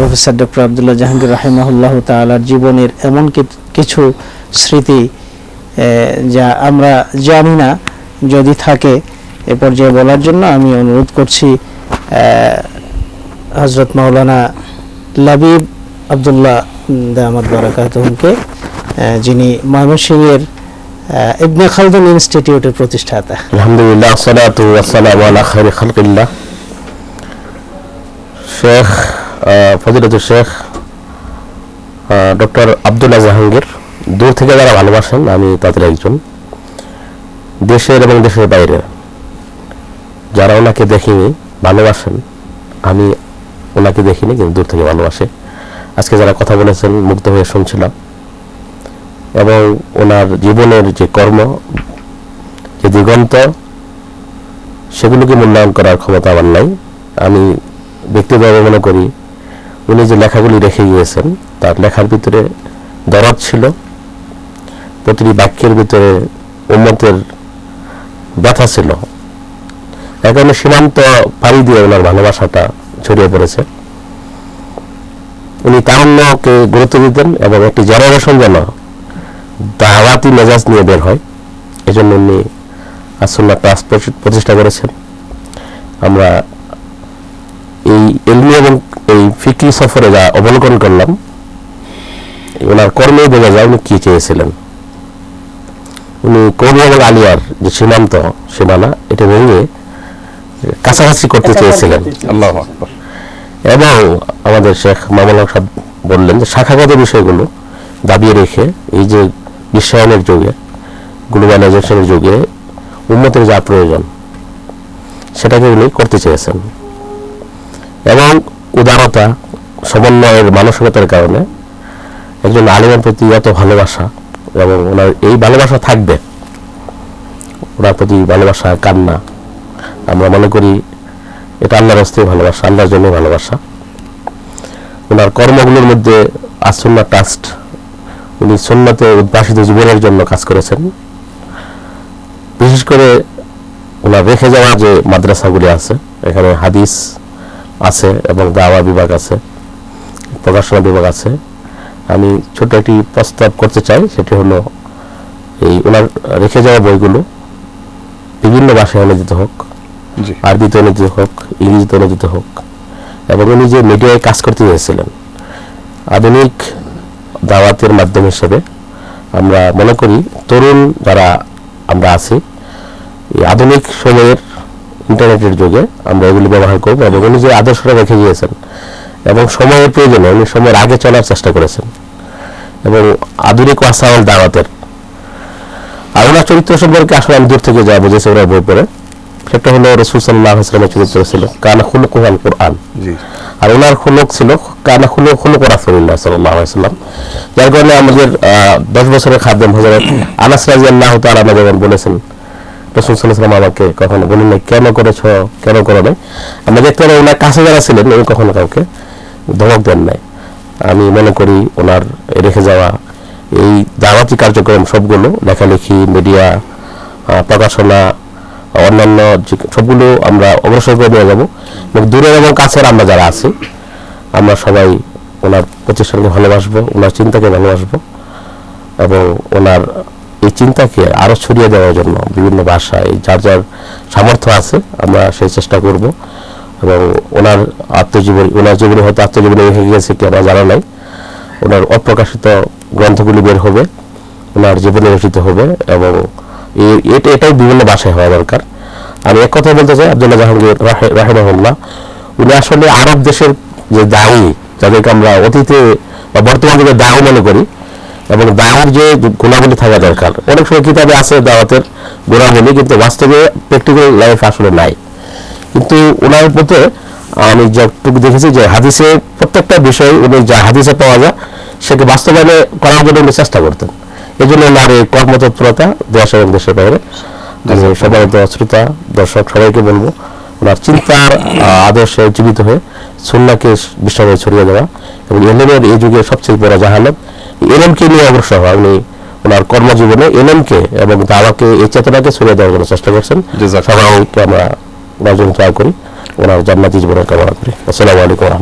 Professor doctor Abdullah Jahangir রাহিমাহুল্লাহ তাআলার জীবনের এমন কিছু স্মৃতি যা আমরা জানি না, যদি থাকে এ পর্যায়ে বলার জন্য আমি অনুরোধ করছি হজরত মাওলানা লাবিব আবদুল্লাহ দামাদ বারাকাতুমকে যিনি ময়মনসিংহের ইবনে খালদুন ইনস্টিটিউটের প্রতিষ্ঠাতা। আলহামদুলিল্লাহ সালাতু আলা খাইরি খালকিল্লাহ। শেখ ফজিলতুল শেখ ডক্টর আব্দুল্লাহ জাহাঙ্গীর দূর থেকে যারা ভালোবাসেন, আমি তাদের একজন। দেশের এবং দেশের বাইরে যারা ওনাকে দেখিনি, ভালোবাসেন, আমি ওনাকে দেখিনি, কিন্তু দূর থেকে ভালোবাসে। আজকে যারা কথা বলেছেন, মুগ্ধ হয়ে শুনছিলাম। এবং ওনার জীবনের যে কর্ম, যে দিগন্ত, সেগুলোকে মূল্যায়ন করার ক্ষমতা আমার নাই। আমি ব্যক্তিগতভাবে মনে করি উনি যে লেখাগুলি রেখে গিয়েছেন, তার লেখার ভিতরে দরদ ছিল। প্রতিটি বাক্যের ভিতরে উন্মতের ব্যথা ছিল। এখানে সীমান্ত পাড়ি দিয়ে ওনার ভালোবাসাটা ছড়িয়ে পড়েছে। উনি তারুণ্যকে গুরুত্ব দিতেন এবং একটি জেনারেশন যেন দাওয়াতি মেজাজ নিয়ে বের হয়। এজন্য উনি আসন্না ট্রাস্ট প্রতি- প্রতিষ্ঠা করেছেন। আমরা এই এলমি এবং এই ফিকি সফরে যা অবলোকন করলাম ওনার কর্মেই বোঝা যায় উনি কি চেয়েছিলেন। উনি কবি এবং আলিয়ার যে সীমান্ত সীমানা এটা ভেঙে কাছাকাছি করতে চেয়েছিলেন। আল্লাহ এবং আমাদের শেখ মামুল হক সাহেব বললেন যে শাখাগত বিষয়গুলো দাবিয়ে রেখে এই যে বিশ্বায়নের যুগে গ্লোবালাইজেশনের যুগে উন্নতির যা প্রয়োজন সেটাকে উনি করতে চেয়েছেন। এবং উদারতা, সমন্বয়ের মানসিকতার কারণে একজন আলিমের প্রতি এত ভালোবাসা এবং ওনার এই ভালোবাসা থাকবে। ওনার প্রতি ভালোবাসা, কান্না, আমরা মনে করি এটা আল্লাহর হস্তে ভালোবাসা, আল্লাহর জন্য ভালোবাসা। ওনার কর্মগুলোর মধ্যে আসন্না ট্রাস্ট, উনি সন্ন্যতে উদ্ভাসিত জীবনের জন্য কাজ করেছেন। বিশেষ করে ওনার রেখে যাওয়া যে মাদ্রাসাগুলি আছে, এখানে হাদিস আছে এবং দাওয়া বিভাগ আছে প্রকাশনা বিভাগ আছে। আমি ছোট একটি প্রস্তাব করতে চাই সেটি হলো এই ওনার রেখে যাওয়া বইগুলো বিভিন্ন ভাষায় অনুদিত হোক আরবিতে অনুদিত হোক ইংরেজিতে অনুদিত হোক এবং উনি যে মিডিয়ায় কাজ করতে চেয়েছিলেন আধুনিক দাওয়াতের মাধ্যম হিসেবে আমরা মনে করি তরুণ যারা আমরা আছি এই আধুনিক সময়ের ইন্টারনেটের যুগে আমরা এগুলি ব্যবহার করব এবং উনি যে আদর্শটা রেখে গিয়েছেন এবং সময়ের প্রয়োজনে উনি সময়ের আগে চলার চেষ্টা করেছেন এবং আধুনিক ওয়াসাওয়াল দাওয়াতের। আর ওনার চরিত্র সম্পর্কে আসলে আমি দূর থেকে যা বুঝেছি ওনার বই পড়ে সেটা হলো রসুল সাল্লাহ ইসলামের চরিত্র ছিল কানা খুলু কুহান কোরআন। আর ওনার খুলক ছিল কানা খুলু খুলু রাসুল্লাহ সাল্লাহ সাল্লাম যার কারণে আমাদের দশ বছরের খাদ্য হজরত আনাস রাজি আল্লাহ তালা যেমন বলেছেন রসুল সাল্লাহাম আমাকে কখনো বলেন নাই, কেন করেছ? কেন করো নাই? আমরা দেখতে পারি ওনার কাছে যারা ছিলেন, উনি কখনো কাউকে ধমক দেন নাই। আমি মনে করি ওনার রেখে যাওয়া এই দাওয়াতি কার্যক্রম সবগুলো, লেখালেখি, মিডিয়া প্রকাশনা, অন্যান্য সবগুলো আমরা অগ্রসর করে নিয়ে যাব। এবং দূরের এবং কাছের আমরা যারা আছি, আমরা সবাই ওনার প্রতিষ্ঠানকে ভালোবাসবো, ওনার চিন্তাকে ভালোবাসবো এবং ওনার এই চিন্তাকে আরও ছড়িয়ে দেওয়ার জন্য বিভিন্ন ভাষায় যার যার সামর্থ্য আছে, আমরা সেই চেষ্টা করব। এবং ওনার আত্মজীবনী, ওনার জীবনে হয়তো আত্মজীবনী রেখে গিয়েছে কি আমরা জানা নাই। ওনার অপ্রকাশিত গ্রন্থগুলি বের হবে, ওনার জীবনে রচিত হবে এবং এটা, এটাই বিভিন্ন ভাষায় হওয়া দরকার। আমি এক কথা বলতে চাই, আব্দুল্লাহ জাহাঙ্গীর রাহে- রাহেমাহুল্লাহ, উনি আসলে আরব দেশের যে দায়ী, যাদেরকে আমরা অতীতে বা বর্তমান যুগে দাহ মনে করি এবং দাওয়ার যে গুণাবলী থাকা দরকার, অনেক সময় কিতাবে আছে দাওয়াতের গুণাবলী, কিন্তু বাস্তবে প্র্যাকটিক্যাল লাইফ আসলে নাই। কিন্তু ওনার মতে আমি যতটুকু দেখেছি যে হাদিসে প্রত্যেকটা বিষয় উনি যা হাদিসে পাওয়া যায়, সেকে বাস্তবায়নে করার জন্য উনি চেষ্টা করতেন। এই জন্য ওনার এই কর্মতৎপরতা দেশ এবং দেশের বাইরে। সবাই শ্রোতা, দর্শক, সবাইকে বলব ওনার চিন্তার আদর্শে জীবিত হয়ে সুন্নাকে বিশ্বভাবে ছড়িয়ে দেওয়া এবং এলএমের এই যুগে সবচেয়ে বড় জাহালত এলএমকে নিয়ে অবশ্য আপনি ওনার কর্মজীবনে এলএমকে এবং দাওয়াকে এই চেতনাকে ছড়িয়ে দেওয়ার জন্য চেষ্টা করছেন। যে সবাইকে আমরা ট্রাই করি। ওনার জান্নাতি জীবনের কামনা করি। আসসালামু আলাইকুম